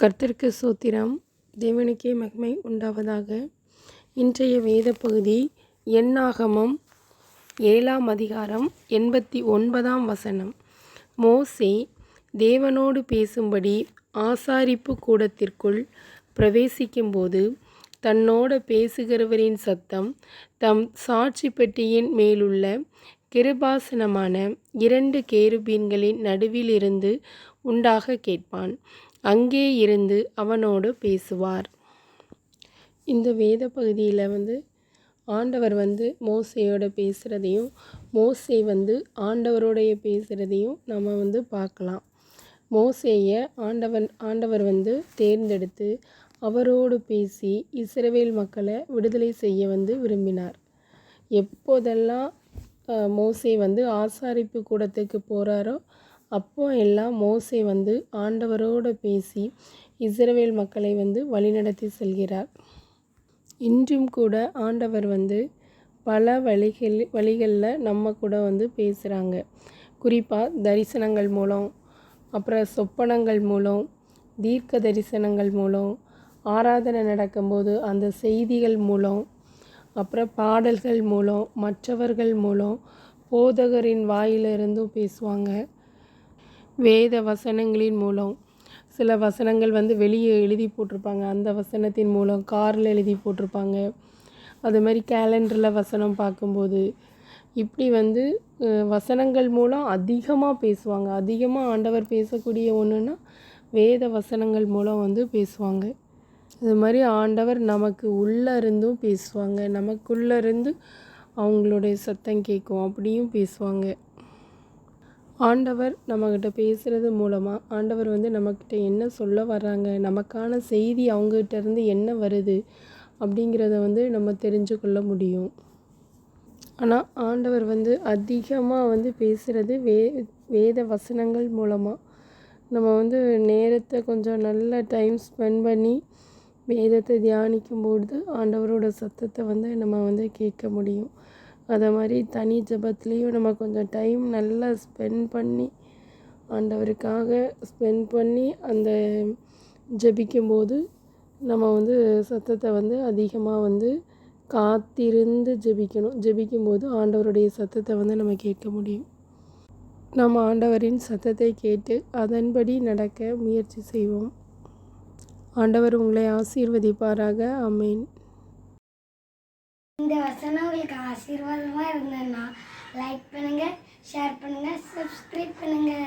கர்த்தருக்கு சோத்திரம். தேவனுக்கே மகிமை உண்டாவதாக. இன்றைய வேத பகுதி எண்ணாகமம் ஏழாம் அதிகாரம் எண்பத்தி ஒன்பதாம் வசனம். மோசே தேவனோடு பேசும்படி ஆசாரிப்பு கூடத்திற்குள் பிரவேசிக்கும்போது தன்னோட பேசுகிறவரின் சத்தம் தம் சாட்சி பெட்டியின் மேலுள்ள கிருபாசனமான இரண்டு கேருபீன்களின் நடுவிலிருந்து உண்டாக கேட்பான். அங்கே இருந்து அவனோடு பேசுவார். இந்த வேத பகுதியில் வந்து ஆண்டவர் வந்து மோசையோட பேசுகிறதையும் மோசை வந்து ஆண்டவரோடைய பேசுகிறதையும் நம்ம வந்து பார்க்கலாம். மோசையை ஆண்டவன் ஆண்டவர் வந்து தேர்ந்தெடுத்து அவரோடு பேசி இஸ்ரவேல் மக்களை விடுதலை செய்ய வந்து விரும்பினார். எப்போதெல்லாம் மோசை வந்து ஆசாரிப்பு கூடத்துக்கு போகிறாரோ அப்போ எல்லாம் மோசே வந்து ஆண்டவரோடு பேசி இஸ்ரவேல் மக்களை வந்து வழிநடத்தி செல்கிறார். இன்றும் கூட ஆண்டவர் வந்து பல வழிகள் வழிகளில் நம்ம கூட வந்து பேசுகிறாங்க குறிப்பாக தரிசனங்கள் மூலம் அப்புறம் சொப்பனங்கள் மூலம் தீர்க்க தரிசனங்கள் மூலம் ஆராதனை நடக்கும்போது அந்த செய்திகள் மூலம் அப்புறம் பாடல்கள் மூலம் மற்றவர்கள் மூலம் போதகரின் வாயிலிருந்தும் பேசுவாங்க. வேத வசனங்களின் மூலம். சில வசனங்கள் வந்து வெளியே எழுதி போட்டிருப்பாங்க. அந்த வசனத்தின் மூலம் காரில் எழுதி போட்டிருப்பாங்க. அது மாதிரி கேலண்டரில் வசனம் பார்க்கும்போது இப்படி வந்து வசனங்கள் மூலம் அதிகமாக பேசுவாங்க. அதிகமாக ஆண்டவர் பேசக்கூடிய ஒன்றுன்னா வேத வசனங்கள் மூலம் வந்து பேசுவாங்க. அது மாதிரி ஆண்டவர் நமக்கு உள்ளே இருந்தும் பேசுவாங்க. நமக்குள்ளே இருந்து அவங்களுடைய சத்தம் கேட்கும். அப்படியும் பேசுவாங்க. ஆண்டவர் நம்மக்கிட்ட பேசுகிறது மூலமாக ஆண்டவர் வந்து நம்மக்கிட்ட என்ன சொல்ல வர்றாங்க நமக்கான செய்தி அவங்கக்கிட்ட இருந்து என்ன வருது அப்படிங்கிறத வந்து நம்ம தெரிஞ்சு கொள்ள முடியும். ஆனால் ஆண்டவர் வந்து அதிகமாக வந்து பேசுகிறது வே வேத வசனங்கள் மூலமாக நம்ம வந்து நேரத்தை கொஞ்சம் நல்ல டைம் ஸ்பெண்ட் பண்ணி வேதத்தை தியானிக்கும்பொழுது ஆண்டவரோட சத்தத்தை வந்து நம்ம வந்து கேட்க முடியும். அதை மாதிரி தனி ஜபத்துலேயும் நம்ம கொஞ்சம் டைம் நல்லா ஸ்பெண்ட் பண்ணி ஆண்டவருக்காக ஸ்பெண்ட் பண்ணி அந்த ஜபிக்கும்போது நம்ம வந்து சத்தத்தை வந்து அதிகமாக வந்து காத்திருந்து ஜெபிக்கணும். ஜெபிக்கும்போது ஆண்டவருடைய சத்தத்தை வந்து நம்ம கேட்க முடியும். நம்ம ஆண்டவரின் சத்தத்தை கேட்டு அதன்படி நடக்க முயற்சி செய்வோம். ஆண்டவர் உங்களை ஆசீர்வதிப்பாராக. அமேன் இந்த வசனம் உங்களுக்கு ஆசீர்வாதமாக இருந்ததுன்னா லைக் பண்ணுங்கள் ஷேர் பண்ணுங்கள் சப்ஸ்கிரைப் பண்ணுங்கள்